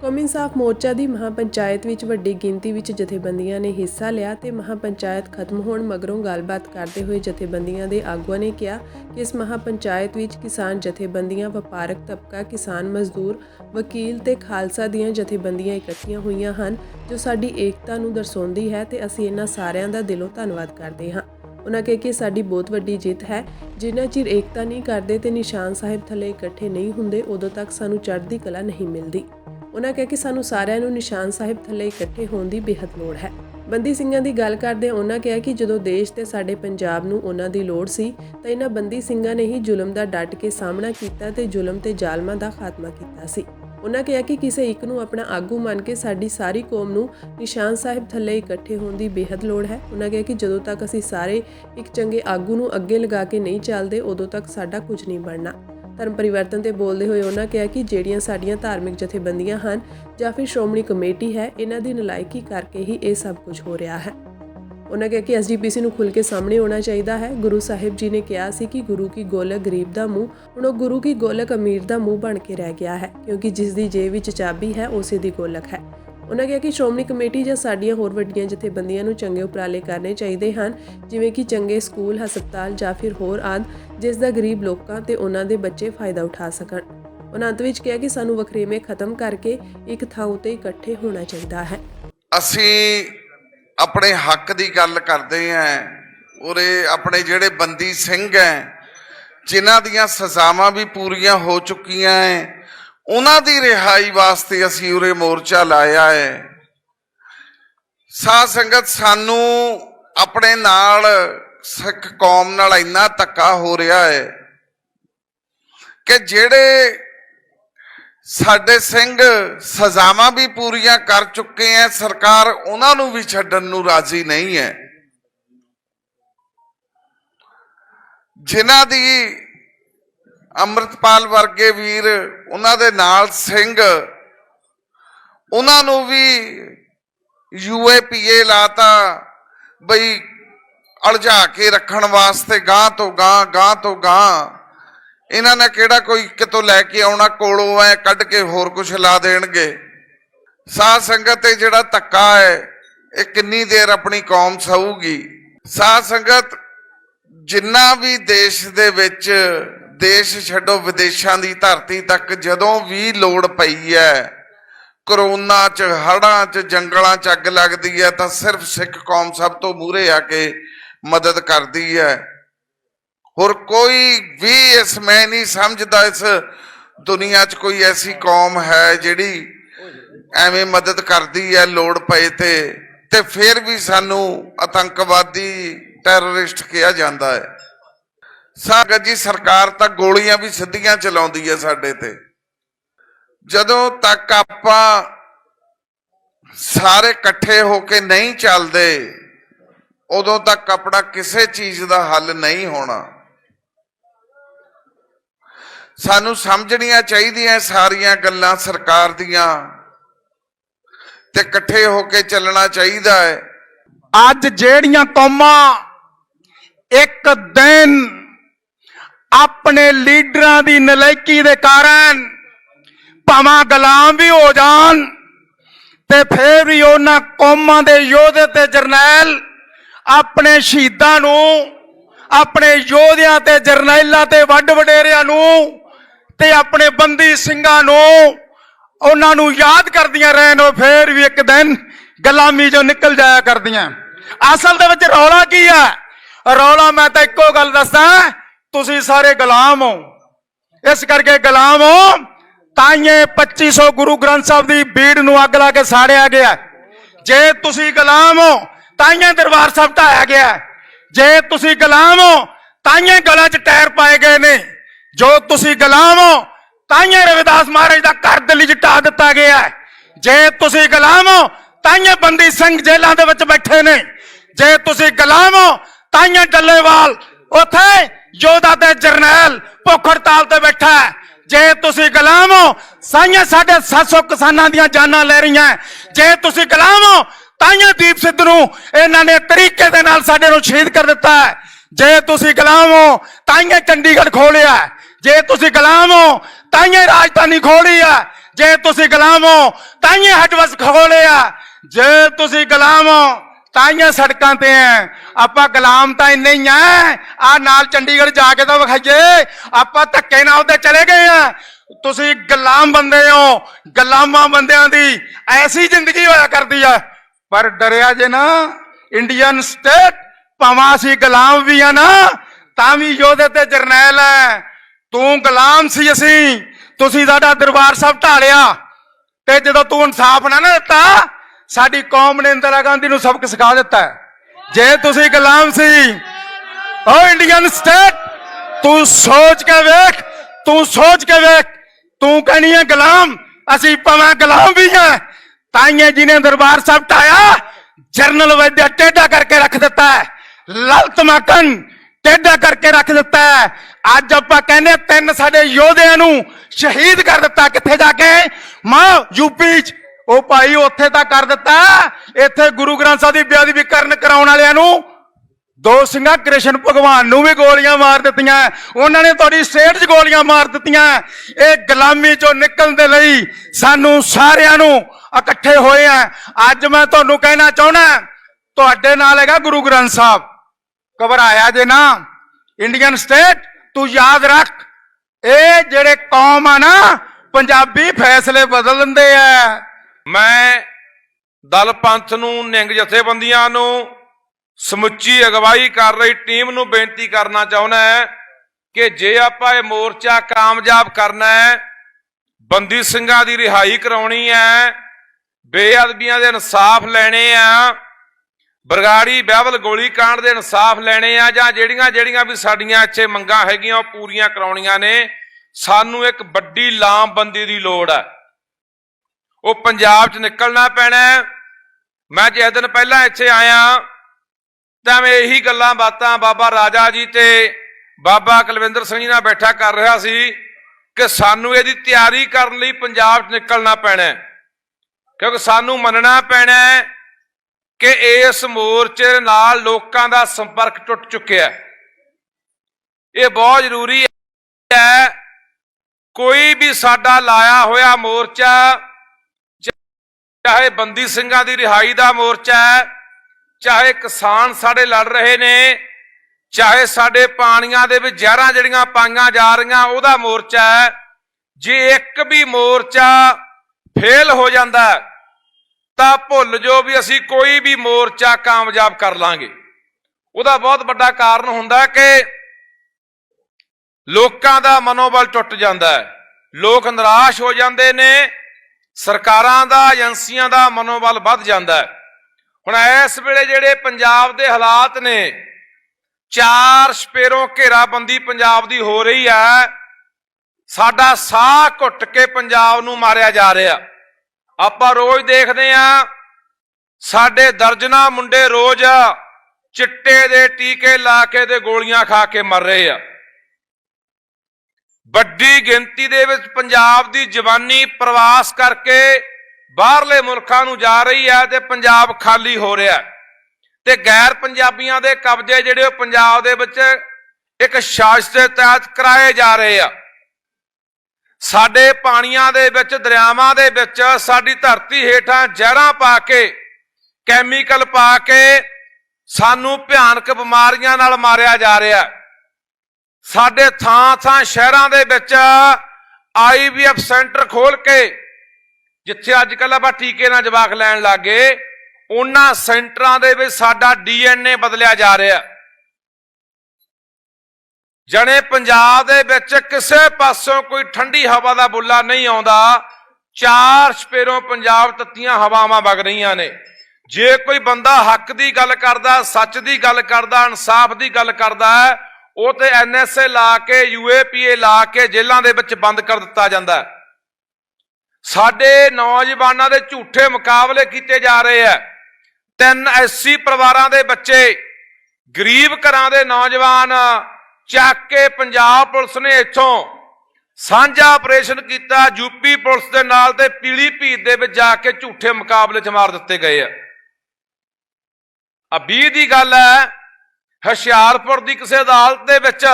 ਕੌਮੀ ਇਨਸਾਫ ਮੋਰਚਾ ਦੀ ਮਹਾਪੰਚਾਇਤ ਵਿੱਚ ਵੱਡੀ ਗਿਣਤੀ ਵਿੱਚ ਜਥੇਬੰਦੀਆਂ ਨੇ ਹਿੱਸਾ ਲਿਆ ਤੇ ਮਹਾਪੰਚਾਇਤ ਖਤਮ ਹੋਣ ਮਗਰੋਂ ਗੱਲਬਾਤ ਕਰਦੇ ਹੋਏ ਜਥੇਬੰਦੀਆਂ ਦੇ ਆਗੂਆਂ ਨੇ ਕਿਹਾ ਕਿ ਇਸ ਮਹਾਪੰਚਾਇਤ ਵਿੱਚ ਕਿਸਾਨ ਜਥੇਬੰਦੀਆਂ, ਵਪਾਰਕ ਤਬਕਾ, ਕਿਸਾਨ ਮਜ਼ਦੂਰ, ਵਕੀਲ ਤੇ ਖਾਲਸਾ ਦੀਆਂ ਜਥੇਬੰਦੀਆਂ ਇਕੱਠੀਆਂ ਹੋਈਆਂ ਹਨ, ਜੋ ਸਾਡੀ ਏਕਤਾ ਨੂੰ ਦਰਸਾਉਂਦੀ ਹੈ ਤੇ ਅਸੀਂ ਇਹਨਾਂ ਸਾਰਿਆਂ ਦਾ ਦਿਲੋਂ ਧੰਨਵਾਦ ਕਰਦੇ ਹਾਂ। ਉਹਨਾਂ ਕਿਹਾ ਕਿ ਸਾਡੀ ਬਹੁਤ ਵੱਡੀ ਜਿੱਤ ਹੈ। ਜਿੰਨਾ ਚਿਰ ਏਕਤਾ ਨਹੀਂ ਕਰਦੇ ਤੇ ਨਿਸ਼ਾਨ ਸਾਹਿਬ ਥੱਲੇ ਇਕੱਠੇ ਨਹੀਂ ਹੁੰਦੇ, ਉਦੋਂ ਤੱਕ ਸਾਨੂੰ ਚੜ੍ਹਦੀ ਕਲਾ ਨਹੀਂ ਮਿਲਦੀ। ਉਹਨਾਂ ਕਿਹਾ ਕਿ ਸਾਨੂੰ ਸਾਰਿਆਂ ਨੂੰ ਨਿਸ਼ਾਨ ਸਾਹਿਬ ਥੱਲੇ ਇਕੱਠੇ ਹੋਣ ਦੀ ਬੇਹੱਦ ਲੋੜ ਹੈ। ਬੰਦੀ ਸਿੰਘਾਂ ਦੀ ਗੱਲ ਕਰਦੇ ਉਹਨਾਂ ਕਿਹਾ ਕਿ ਜਦੋਂ ਦੇਸ਼ ਤੇ ਸਾਡੇ ਪੰਜਾਬ ਨੂੰ ਉਹਨਾਂ ਦੀ ਲੋੜ ਸੀ, ਤਾਂ ਇਹਨਾਂ ਬੰਦੀ ਸਿੰਘਾਂ ਨੇ ਹੀ ਜ਼ੁਲਮ ਦਾ ਡਟ ਕੇ ਸਾਹਮਣਾ ਕੀਤਾ ਤੇ ਜ਼ੁਲਮ ਤੇ ਜ਼ਾਲਮਾਂ ਦਾ ਖਾਤਮਾ ਕੀਤਾ ਸੀ। ਉਹਨਾਂ ਕਿਹਾ ਕਿ ਕਿਸੇ ਇੱਕ ਨੂੰ ਆਪਣਾ ਆਗੂ ਮੰਨ ਕੇ ਸਾਡੀ ਸਾਰੀ ਕੌਮ ਨੂੰ ਨਿਸ਼ਾਨ ਸਾਹਿਬ ਥੱਲੇ ਇਕੱਠੇ ਹੋਣ ਦੀ ਬੇਹੱਦ ਲੋੜ ਹੈ। ਉਹਨਾਂ ਕਿਹਾ ਕਿ ਜਦੋਂ ਤੱਕ ਅਸੀਂ ਸਾਰੇ ਇੱਕ ਚੰਗੇ ਆਗੂ ਨੂੰ ਅੱਗੇ ਲਗਾ ਕੇ ਨਹੀਂ ਚੱਲਦੇ, ਉਦੋਂ ਤੱਕ ਸਾਡਾ ਕੁਝ ਨਹੀਂ ਬਣਨਾ। ਧਰਮ ਪਰਿਵਰਤਨ ਤੇ ਬੋਲਦੇ ਹੋਏ ਉਹਨਾਂ ਕਿਹਾ ਕਿ ਜਿਹੜੀਆਂ ਸਾਡੀਆਂ ਧਾਰਮਿਕ ਜਥੇਬੰਦੀਆਂ ਹਨ ਜਾਂ ਫਿਰ ਸ਼੍ਰੋਮਣੀ ਕਮੇਟੀ ਹੈ, ਇਹਨਾਂ ਦੀ ਨਲਾਇਕੀ ਕਰਕੇ ਹੀ ਇਹ ਸਭ ਕੁਝ ਹੋ ਰਿਹਾ ਹੈ। ਉਹਨਾਂ ਕਿਹਾ ਕਿ ਐਸਜੀਪੀਸੀ ਨੂੰ ਖੁੱਲ ਕੇ ਸਾਹਮਣੇ ਆਉਣਾ ਚਾਹੀਦਾ ਹੈ। ਗੁਰੂ ਸਾਹਿਬ ਜੀ ਨੇ ਕਿਹਾ ਸੀ ਕਿ ਗੁਰੂ ਕੀ ਗੋਲਕ ਗਰੀਬ ਦਾ ਮੂੰਹ, ਹੁਣ ਉਹ ਗੁਰੂ ਕੀ ਗੋਲਕ ਅਮੀਰ ਦਾ ਮੂੰਹ ਬਣ ਕੇ ਰਹਿ ਗਿਆ ਹੈ, ਕਿਉਂਕਿ ਜਿਸ ਦੀ ਜੇਬ ਵਿੱਚ ਚਾਬੀ ਹੈ, ਉਸੇ ਦੀ ਗੋਲਕ ਹੈ। ਉਹਨਾਂ ਕਿਹਾ ਕਿ ਸ਼੍ਰੋਮਣੀ ਕਮੇਟੀ ਜਾਂ ਸਾਡੀਆਂ ਹੋਰ ਵੱਡੀਆਂ ਜਥੇਬੰਦੀਆਂ ਨੂੰ ਚੰਗੇ ਉਪਰਾਲੇ ਕਰਨੇ ਚਾਹੀਦੇ ਹਨ, ਜਿਵੇਂ ਕਿ ਚੰਗੇ ਸਕੂਲ, ਹਸਪਤਾਲ ਜਾਂ ਫਿਰ ਹੋਰ ਆਦਿ, ਜਿਸ ਦਾ ਗਰੀਬ ਲੋਕਾਂ ਤੇ ਉਹਨਾਂ ਦੇ ਬੱਚੇ ਫਾਇਦਾ ਉਠਾ ਸਕਣ। ਉਹਨਾਂ ਅੰਤ ਵਿੱਚ ਕਿਹਾ ਕਿ ਸਾਨੂੰ ਵਖਰੇਵੇਂ ਖਤਮ ਕਰਕੇ ਇੱਕ ਥਾਂ ਉਤੇ ਇਕੱਠੇ ਹੋਣਾ ਚਾਹੀਦਾ ਹੈ। ਅਸੀਂ ਆਪਣੇ ਹੱਕ ਦੀ ਗੱਲ ਕਰਦੇ ਆਂ ਉਰੇ ਆਪਣੇ ਜਿਹੜੇ ਬੰਦੀ ਸਿੰਘ ਐ, ਜਿਨ੍ਹਾਂ ਦੀਆਂ ਸਜ਼ਾਵਾਂ ਵੀ ਪੂਰੀਆਂ ਹੋ ਚੁੱਕੀਆਂ ਐ, ਉਹਨਾਂ ਦੀ ਰਿਹਾਈ ਵਾਸਤੇ ਅਸੀਂ ਉਰੇ ਮੋਰਚਾ ਲਾਇਆ ਹੈ ਸਾਧ ਸੰਗਤ, ਸਾਨੂੰ ਆਪਣੇ ਨਾਲ ਸਿੱਖ ਕੌਮ ਨਾਲ ਇੰਨਾ ਧੱਕਾ ਹੋ ਰਿਹਾ ਹੈ ਕਿ ਜਿਹੜੇ ਸਾਡੇ ਸਿੰਘ ਸਜ਼ਾਵਾਂ ਵੀ ਪੂਰੀਆਂ ਕਰ ਚੁੱਕੇ ਐ, ਸਰਕਾਰ ਉਹਨਾਂ ਨੂੰ ਵੀ ਛੱਡਣ ਨੂੰ ਰਾਜ਼ੀ ਨਹੀਂ ਹੈ ਜਿਨ੍ਹਾਂ ਦੀ ਅੰਮ੍ਰਿਤਪਾਲ ਵਰਗੇ ਵੀਰ, ਉਹਨਾਂ ਦੇ ਨਾਲ ਸਿੰਘ, ਉਹਨਾਂ ਨੂੰ ਵੀ ਯੂਏਪੀਏ ਲਾਤਾ ਬਈ ਅਲਝਾ ਕੇ ਰੱਖਣ ਵਾਸਤੇ ਗਾਂ ਤੋਂ ਗਾਂ ਗਾਂ ਤੋਂ ਗਾਂ ਇਹਨਾਂ ਨੇ ਕਿਹੜਾ ਕੋਈ ਕਿਤੋਂ ਲੈ ਕੇ ਆਉਣਾ, ਕੋਲੋਂ ਐ ਕੱਢ ਕੇ ਹੋਰ ਕੁਝ ਲਾ ਦੇਣਗੇ? ਸਾਧ ਸੰਗਤ ਤੇ ਜਿਹੜਾ ਧੱਕਾ ਹੈ, ਇਹ ਕਿੰਨੀ ਦੇਰ ਆਪਣੀ ਕੌਮ ਸਹੂਗੀ? ਸਾਧ ਸੰਗਤ ਜਿੰਨਾ ਵੀ ਦੇਸ਼ ਦੇ ਵਿੱਚ ਦੇਸ਼ ਛੱਡੋ ਵਿਦੇਸ਼ਾਂ ਦੀ ਧਰਤੀ ਤੱਕ ਜਦੋਂ ਵੀ ਲੋੜ ਪਈ ਹੈ, ਕਰੋਨਾ ਚ ਹੜਾਂ ਚ, ਜੰਗਲਾਂ ਚ ਅੱਗ ਲੱਗਦੀ ਹੈ, ਤਾਂ ਸਿਰਫ ਸਿੱਖ ਕੌਮ ਸਭ ਤੋਂ ਮੂਹਰੇ ਆ ਕੇ ਮਦਦ ਕਰਦੀ ਹੈ। ਹੋਰ ਕੋਈ ਵੀ ਇਸ ਮੈਂ ਨਹੀਂ ਸਮਝਦਾ ਇਸ ਦੁਨੀਆ 'ਚ ਕੋਈ ਐਸੀ ਕੌਮ ਹੈ ਜਿਹੜੀ ਐਵੇਂ ਮਦਦ ਕਰਦੀ ਹੈ, ਲੋੜ ਪਏ ਤੇ ਤੇ ਫਿਰ ਵੀ ਸਾਨੂੰ ਆਤੰਕਵਾਦੀ ਟੈਰਰਿਸਟ ਕਿਹਾ ਜਾਂਦਾ ਹੈ। ਸਾਗਤ ਜੀ, ਸਰਕਾਰ ਤਾਂ ਗੋਲੀਆਂ ਵੀ ਸਿੱਧੀਆਂ ਚਲਾਉਂਦੀ ਹੈ ਸਾਡੇ ਤੇ। ਜਦੋਂ ਤੱਕ ਆਪਾਂ ਸਾਰੇ ਇਕੱਠੇ ਹੋ ਕੇ ਨਹੀਂ ਚੱਲਦੇ, ਉਦੋਂ ਤੱਕ ਆਪਣਾ ਕਿਸੇ ਚੀਜ਼ ਦਾ ਹੱਲ ਨਹੀਂ ਹੋਣਾ। ਸਾਨੂੰ ਸਮਝਣੀਆਂ ਚਾਹੀਦੀਆਂ ਸਾਰੀਆਂ ਗੱਲਾਂ ਸਰਕਾਰ ਦੀਆਂ ਤੇ ਇਕੱਠੇ ਹੋ ਕੇ ਚੱਲਣਾ ਚਾਹੀਦਾ ਹੈ। ਅੱਜ ਜਿਹੜੀਆਂ ਕੌਮਾਂ ਇੱਕ ਦਿਨ ਆਪਣੇ ਲੀਡਰਾਂ ਦੀ ਨਲਾਇਕੀ ਦੇ ਕਾਰਨ ਭਾਵਾਂ ਗੁਲਾਮ ਵੀ ਹੋ ਜਾਣ ਤੇ ਫੇਰ ਵੀ ਉਹਨਾਂ ਕੌਮਾਂ ਦੇ ਯੋਧੇ ਤੇ ਜਰਨੈਲ ਆਪਣੇ ਸ਼ਹੀਦਾਂ ਨੂੰ, ਆਪਣੇ ਯੋਧਿਆਂ ਤੇ ਜਰਨੈਲਾਂ ਤੇ ਵੱਡ ਵਡੇਰਿਆਂ ਨੂੰ ਤੇ ਆਪਣੇ ਬੰਦੀ ਸਿੰਘਾਂ ਨੂੰ ਉਹਨਾਂ ਨੂੰ ਯਾਦ ਕਰਦੀਆਂ ਰਹਿਣ, ਉਹ ਫੇਰ ਵੀ ਇੱਕ ਦਿਨ ਗੁਲਾਮੀ ਚੋਂ ਨਿਕਲ ਜਾਇਆ ਕਰਦੀਆਂ। ਅਸਲ ਦੇ ਵਿੱਚ ਰੌਲਾ ਕੀ ਹੈ? ਰੌਲਾ ਮੈਂ ਤਾਂ ਇੱਕੋ ਗੱਲ ਦੱਸਾਂ, ਤੁਸੀਂ ਸਾਰੇ ਗੁਲਾਮ ਹੋ। ਇਸ ਕਰਕੇ ਗੁਲਾਮ ਹੋ ਤਾਈਏ 2500 ਗੁਰੂ ਗ੍ਰੰਥ ਸਾਹਿਬ ਦੀ ਬੀੜ ਨੂੰ ਅੱਗ ਲਾ ਕੇ ਸਾੜਿਆ ਗਿਆ। ਜੇ ਤੁਸੀਂ ਗੁਲਾਮ ਹੋ ਤਾਈਏ ਦਰਬਾਰ ਸਾਹਿਬ ਢਾਇਆ ਗਿਆ। ਜੇ ਤੁਸੀਂ ਗੁਲਾਮ ਹੋ ਤਾਈਏ ਗਲਾ 'ਚ ਟਾਇਰ ਪਾਏ ਗਏ ਨੇ। ਜੋ ਤੁਸੀਂ ਗੁਲਾਮ ਹੋ ਤਾਈਏ ਰਵਿਦਾਸ ਮਹਾਰਾਜ ਦਾ ਘਰ ਦਿੱਲੀ 'ਚ ਢਾ ਦਿੱਤਾ ਗਿਆ ਜੇ ਤੁਸੀਂ ਗੁਲਾਮ ਹੋ ਤਾਈਏ ਬੰਦੀ ਸਿੰਘ ਜੇਲ੍ਹਾਂ ਦੇ ਵਿੱਚ ਬੈਠੇ ਨੇ। ਜੇ ਤੁਸੀਂ ਗੁਲਾਮ ਹੋ ਤਾਈਏ ਡੱਲੇਵਾਲ ਉੱਥੇ ਯੋਧਾ ਤੇ ਜਰਨੈਲ ਭੁੱਖ ਹੜਤਾਲ ਤੇ ਬੈਠਾ ਜੇ ਤੁਸੀਂ ਗੁਲਾਮ ਹੋ, ਸਾਈਆਂ ਸਾਡੇ 700 ਕਿਸਾਨਾਂ ਦੀਆਂ ਜਾਨਾਂ ਲੈ ਰਹੀਆਂ ਜੇ ਤੁਸੀਂ ਗੁਲਾਮ ਹੋ ਤਾਈਆਂ ਦੀਪ ਸਿੱਧੂ ਨੂੰ ਇਹਨਾਂ ਨੇ ਤਰੀਕੇ ਦੇ ਨਾਲ ਸਾਡੇ ਨੂੰ ਸ਼ਹੀਦ ਕਰ ਦਿੱਤਾ ਹੈ। ਜੇ ਤੁਸੀਂ ਗੁਲਾਮ ਹੋ ਤਾਈਆਂ ਚੰਡੀਗੜ੍ਹ ਖੋਲਿਆ ਜੇ ਤੁਸੀਂ ਗੁਲਾਮ ਹੋ ਤਾਈਆਂ ਰਾਜਧਾਨੀ ਖੋਲੀ ਹੈ ਜੇ ਤੁਸੀਂ ਗੁਲਾਮ ਹੋ ਤਾਂ ਹੀ ਹੱਟ ਖੋਲੇ ਆ। ਜੇ ਤੁਸੀਂ ਗੁਲਾਮ ਹੋ ਤਾਂ ਹੀ ਸੜਕਾਂ ਤੇ ਆ। ਆਪਾਂ ਗੁਲਾਮ ਤਾਂ ਇੰਨੇ ਹੀ ਆ। ਆ ਨਾਲ ਚੰਡੀਗੜ੍ਹ ਜਾ ਕੇ ਤਾਂ ਵਿਖਾਈਏ, ਆਪਾਂ ਧੱਕੇ ਨਾਲ ਉਹਦੇ ਚਲੇ ਗਏ ਆ। ਤੁਸੀਂ ਗੁਲਾਮ ਬੰਦੇ ਹੋ, ਗੁਲਾਮਾਂ ਬੰਦਿਆਂ ਦੀ ਐਸੀ ਜ਼ਿੰਦਗੀ ਹੋਇਆ ਕਰਦੀ ਆ। ਪਰ ਡਰਿਆ ਜੇ ਨਾ ਇੰਡੀਅਨ ਸਟੇਟ ਭਾਵੇਂ ਅਸੀਂ ਗੁਲਾਮ ਵੀ ਆ ਨਾ, ਤਾਂ ਵੀ ਯੋਧੇ ਤੇ ਜਰਨੈਲ ਹੈ ਤੂੰ ਗੁਲਾਮ ਸੀ ਅਸੀਂ। ਤੁਸੀਂ ਸਾਡਾ ਦਰਬਾਰ ਸਾਹਿਬ ਢਾਲਿਆ। ਤੇ ਜਦੋਂ ਤੂੰ ਇਨਸਾਫ ਨਾ ਨਾ ਦਿੱਤਾ, ਸਾਡੀ ਕੌਮ ਨੇ ਇੰਦਰਾ ਗਾਂਧੀ ਨੂੰ ਸਬਕ ਸਿਖਾ ਦਿੱਤਾ। ਜੇ ਤੁਸੀਂ ਗੁਲਾਮ ਸੀ, ਓ ਇੰਡੀਅਨ ਸਟੇਟ, ਤੂੰ ਸੋਚ ਕੇ ਵੇਖ, ਤੂੰ ਸੋਚ ਕੇ ਵੇਖ। ਤੂੰ ਕਹਿਣੀ ਹੈ ਗੁਲਾਮ, ਅਸੀਂ ਭਾਵੇਂ ਗੁਲਾਮ ਵੀ ਹਾਂ ਤਾਈਏ ਜਿਹਨੇ ਦਰਬਾਰ ਸਾਹਿਬ ਢਾਇਆ, ਜਰਨਲ ਵੈਦਿਆ ਟੇਢਾ ਕਰਕੇ ਰੱਖ ਦਿੱਤਾ ਹੈ। ਲਲਤ ਟੇਢਾ ਕਰਕੇ ਰੱਖ ਦਿੱਤਾ ਹੈ। ਅੱਜ ਆਪਾਂ ਕਹਿੰਦੇ ਤਿੰਨ ਸਾਡੇ ਯੋਧਿਆਂ ਨੂੰ ਸ਼ਹੀਦ ਕਰ ਦਿੱਤਾ। ਕਿੱਥੇ ਜਾ ਕੇ? ਮਾਂ ਯੂਪੀ ਚ। ਉਹ ਭਾਈ ਉੱਥੇ ਤਾਂ ਕਰ ਦਿੱਤਾ। ਇੱਥੇ ਗੁਰੂ ਗ੍ਰੰਥ ਸਾਹਿਬ ਦੀ ਬੇਅਦਬੀ ਕਰਨ ਕਰਾਉਣ ਵਾਲਿਆਂ ਨੂੰ ਦੋ ਸਿੰਘਾਂ, ਕ੍ਰਿਸ਼ਨ ਭਗਵਾਨ ਨੂੰ ਵੀ ਗੋਲੀਆਂ ਮਾਰ ਦਿੱਤੀਆਂ। ਉਹਨਾਂ ਨੇ ਤੁਹਾਡੀ ਸਟੇਟ 'ਚ ਗੋਲੀਆਂ ਮਾਰ ਦਿੱਤੀਆਂ। ਇਹ ਗੁਲਾਮੀ 'ਚੋਂ ਨਿਕਲਣ ਦੇ ਲਈ ਸਾਨੂੰ ਸਾਰਿਆਂ ਨੂੰ ਇਕੱਠੇ ਹੋਏ ਆ। ਅੱਜ ਮੈਂ ਤੁਹਾਨੂੰ ਕਹਿਣਾ ਚਾਹੁੰਦਾ, ਤੁਹਾਡੇ ਨਾਲ ਹੈਗਾ ਗੁਰੂ ਗ੍ਰੰਥ ਸਾਹਿਬ। ਘਬਰਾਇਆ ਜੇ ਨਾ ਇੰਡੀਅਨ ਸਟੇਟ ਤੂੰ ਯਾਦ ਰੱਖ, ਇਹ ਜਿਹੜੇ ਕੌਮ ਆ ਨਾ, ਪੰਜਾਬੀ ਫੈਸਲੇ ਬਦਲ ਦਿੰਦੇ ਆ। ਮੈਂ ਦਲ ਪੰਥ ਨੂੰ ਨਿੰਗ ਜਥੇਬੰਦੀਆਂ ਨੂੰ ਸਮੁੱਚੀ ਅਗਵਾਈ ਕਰ ਰਹੀ ਟੀਮ ਨੂੰ ਬੇਨਤੀ ਕਰਨਾ ਚਾਹੁੰਦਾ ਹੈ ਕਿ ਜੇ ਆਪਾਂ ਇਹ ਮੋਰਚਾ ਕਾਮਯਾਬ ਕਰਨਾ ਹੈ, ਬੰਦੀ ਸਿੰਘਾਂ ਦੀ ਰਿਹਾਈ ਕਰਾਉਣੀ ਹੈ, ਬੇਅਦਬੀਆਂ ਦੇ ਇਨਸਾਫ ਲੈਣੇ ਆ ਬਰਗਾੜੀ ਬਹਿਬਲ ਗੋਲੀ ਕਾਂਡ ਦੇ ਇਨਸਾਫ ਲੈਣੇ ਆ ਜਾਂ ਜਿਹੜੀਆਂ ਜਿਹੜੀਆਂ ਵੀ ਸਾਡੀਆਂ ਇੱਥੇ ਮੰਗਾਂ ਹੈਗੀਆਂ ਉਹ ਪੂਰੀਆਂ ਕਰਾਉਣੀਆਂ ਨੇ, ਸਾਨੂੰ ਇੱਕ ਵੱਡੀ ਲਾਮਬੰਦੀ ਦੀ ਲੋੜ ਹੈ ਉਹ ਪੰਜਾਬ 'ਚ ਨਿਕਲਣਾ ਪੈਣਾ ਮੈਂ ਜਿਸ ਦਿਨ ਪਹਿਲਾਂ ਇੱਥੇ ਆਇਆ ਤਾਂ ਮੈਂ ਇਹੀ ਗੱਲਾਂ ਬਾਤਾਂ ਬਾਬਾ ਰਾਜਾ ਜੀ ਤੇ ਬਾਬਾ ਕੁਲਵਿੰਦਰ ਸਿੰਘ ਜੀ ਨਾਲ ਬੈਠਾ ਕਰ ਰਿਹਾ ਸੀ ਕਿ ਸਾਨੂੰ ਇਹਦੀ ਤਿਆਰੀ ਕਰਨ ਲਈ ਪੰਜਾਬ 'ਚ ਨਿਕਲਣਾ ਪੈਣਾ ਕਿਉਂਕਿ ਸਾਨੂੰ ਮੰਨਣਾ ਪੈਣਾ ਕਿ ਇਸ ਮੋਰਚੇ ਨਾਲ ਲੋਕਾਂ ਦਾ ਸੰਪਰਕ ਟੁੱਟ ਚੁੱਕਿਆ ਹੈ। ਇਹ ਬਹੁਤ ਜ਼ਰੂਰੀ ਹੈ। ਕੋਈ ਵੀ ਸਾਡਾ ਲਾਇਆ ਹੋਇਆ ਮੋਰਚਾ ਚਾਹੇ ਬੰਦੀ ਸਿੰਘਾਂ ਦੀ ਰਿਹਾਈ ਦਾ ਮੋਰਚਾ ਹੈ ਚਾਹੇ ਕਿਸਾਨ ਸਾਡੇ ਲੜ ਰਹੇ ਨੇ ਚਾਹੇ ਸਾਡੇ ਪਾਣੀਆਂ ਦੇ ਵਿੱਚ ਜ਼ਹਿਰਾਂ ਜਿਹੜੀਆਂ ਪਾਈਆਂ ਜਾ ਰਹੀਆਂ ਉਹਦਾ ਮੋਰਚਾ ਹੈ। ਜੇ ਇੱਕ ਵੀ ਮੋਰਚਾ ਫੇਲ ਹੋ ਜਾਂਦਾ ਹੈ, ਤਾਂ ਭੁੱਲ ਜੋ ਵੀ ਅਸੀਂ ਕੋਈ ਵੀ ਮੋਰਚਾ ਕਾਮਯਾਬ ਕਰ ਲਾਂਗੇ। ਉਹਦਾ ਬਹੁਤ ਵੱਡਾ ਕਾਰਨ ਹੁੰਦਾ ਕਿ ਲੋਕਾਂ ਦਾ ਮਨੋਬਲ ਟੁੱਟ ਜਾਂਦਾ ਹੈ। ਲੋਕ ਨਿਰਾਸ਼ ਹੋ ਜਾਂਦੇ ਨੇ, ਸਰਕਾਰਾਂ ਦਾ, ਏਜੰਸੀਆਂ ਦਾ ਮਨੋਬਲ ਵੱਧ ਜਾਂਦਾ ਹੈ। ਹੁਣ ਇਸ ਵੇਲੇ ਜਿਹੜੇ ਪੰਜਾਬ ਦੇ ਹਾਲਾਤ ਨੇ, ਚਾਰ ਸਪੇਰੋਂ ਘੇਰਾਬੰਦੀ ਪੰਜਾਬ ਦੀ ਹੋ ਰਹੀ ਹੈ। ਸਾਡਾ ਸਾਹ ਘੁੱਟ ਕੇ ਪੰਜਾਬ ਨੂੰ ਮਾਰਿਆ ਜਾ ਰਿਹਾ। ਆਪਾਂ ਰੋਜ਼ ਦੇਖਦੇ ਆ, ਸਾਡੇ ਦਰਜਨਾ ਮੁੰਡੇ ਰੋਜ਼ ਚਿੱਟੇ ਦੇ ਟੀਕੇ ਲਾ ਕੇ ਤੇ ਗੋਲੀਆਂ ਖਾ ਕੇ ਮਰ ਰਹੇ ਆ। ਵੱਡੀ ਗਿਣਤੀ ਦੇ ਵਿੱਚ ਪੰਜਾਬ ਦੀ ਜਵਾਨੀ ਪ੍ਰਵਾਸ ਕਰਕੇ ਬਾਹਰਲੇ ਮੁਲਕਾਂ ਨੂੰ ਜਾ ਰਹੀ ਹੈ ਤੇ ਪੰਜਾਬ ਖਾਲੀ ਹੋ ਰਿਹਾ। ਤੇ ਗੈਰ ਪੰਜਾਬੀਆਂ ਦੇ ਕਬਜ਼ੇ ਜਿਹੜੇ ਉਹ ਪੰਜਾਬ ਦੇ ਵਿੱਚ ਇੱਕ ਸ਼ਾਸਤ ਦੇ ਤਹਿਤ ਕਰਾਏ ਜਾ ਰਹੇ ਆ। ਸਾਡੇ ਪਾਣੀਆਂ ਦੇ ਵਿੱਚ, ਦਰਿਆਵਾਂ ਦੇ ਵਿੱਚ ਸਾਡੀ ਧਰਤੀ ਹੇਠਾਂ ਜ਼ਹਿਰਾਂ ਪਾ ਕੇ, ਕੈਮੀਕਲ ਪਾ ਕੇ ਸਾਨੂੰ ਭਿਆਨਕ ਬਿਮਾਰੀਆਂ ਨਾਲ ਮਾਰਿਆ ਜਾ ਰਿਹਾ ਸਾਡੇ ਥਾਂ ਥਾਂ ਸ਼ਹਿਰਾਂ ਦੇ ਵਿੱਚ ਆਈਵੀਐਫ ਸੈਂਟਰ ਖੋਲ ਕੇ, ਜਿੱਥੇ ਅੱਜ ਕੱਲ੍ਹ ਆਪਾਂ ਟੀਕੇ ਨਾਲ ਜਵਾਕ ਲੈਣ ਲੱਗੇ ਉਹਨਾਂ ਸੈਂਟਰਾਂ ਦੇ ਵਿੱਚ ਸਾਡਾ ਡੀਐਨਏ ਬਦਲਿਆ ਜਾ ਰਿਹਾ ਜਣੇ ਪੰਜਾਬ ਦੇ ਵਿੱਚ ਕਿਸੇ ਪਾਸੋਂ ਕੋਈ ਠੰਡੀ ਹਵਾ ਦਾ ਬੁੱਲਾ ਨਹੀਂ ਆਉਂਦਾ। ਚਾਰ ਸਪੇਰੋਂ ਪੰਜਾਬ ਤੱਤੀਆਂ ਹਵਾਵਾਂ ਵਗ ਰਹੀਆਂ ਨੇ। ਜੇ ਕੋਈ ਬੰਦਾ ਹੱਕ ਦੀ ਗੱਲ ਕਰਦਾ, ਸੱਚ ਦੀ ਗੱਲ ਕਰਦਾ, ਇਨਸਾਫ ਦੀ ਗੱਲ ਕਰਦਾ ਹੈ ਉਹ ਤੇ ਐਨਐਸਏ ਲਾ ਕੇ ਯੂਏਪੀਏ ਲਾ ਕੇ ਜੇਲ੍ਹਾਂ ਦੇ ਵਿੱਚ ਬੰਦ ਕਰ ਦਿੱਤਾ ਜਾਂਦਾ। ਸਾਡੇ ਨੌਜਵਾਨਾਂ ਦੇ ਝੂਠੇ ਮੁਕਾਬਲੇ ਕੀਤੇ ਜਾ ਰਹੇ ਆ। ਤਿੰਨ ਐਸਸੀ ਪਰਿਵਾਰਾਂ ਦੇ ਬੱਚੇ, ਗਰੀਬ ਘਰਾਂ ਦੇ ਨੌਜਵਾਨ ਚੱਕ ਕੇ ਪੰਜਾਬ ਪੁਲਿਸ ਨੇ ਇੱਥੋਂ ਸਾਂਝਾ ਆਪਰੇਸ਼ਨ ਕੀਤਾ ਯੂਪੀ ਪੁਲਿਸ ਦੇ ਨਾਲ ਤੇ ਪੀਲੀ ਭੀਤ ਦੇ ਵਿੱਚ ਜਾ ਕੇ ਝੂਠੇ ਮੁਕਾਬਲੇ 'ਚ ਮਾਰ ਦਿੱਤੇ ਗਏ ਆ। ਆ 20 ਦੀ ਗੱਲ ਹੈ, ਹੁਸ਼ਿਆਰਪੁਰ ਦੀ ਕਿਸੇ ਅਦਾਲਤ ਦੇ ਵਿੱਚ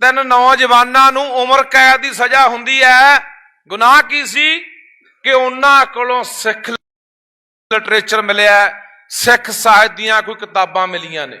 ਤਿੰਨ ਨੌਜਵਾਨਾਂ ਨੂੰ ਉਮਰ ਕੈਦ ਦੀ ਸਜ਼ਾ ਹੁੰਦੀ ਹੈ। ਗੁਨਾਹ ਕੀ ਸੀ? ਕਿ ਉਹਨਾਂ ਕੋਲੋਂ ਸਿੱਖ ਲਿਟਰੇਚਰ ਮਿਲਿਆ, ਸਿੱਖ ਸਾਹਿਤ ਦੀਆਂ ਕੋਈ ਕਿਤਾਬਾਂ ਮਿਲੀਆਂ ਨੇ।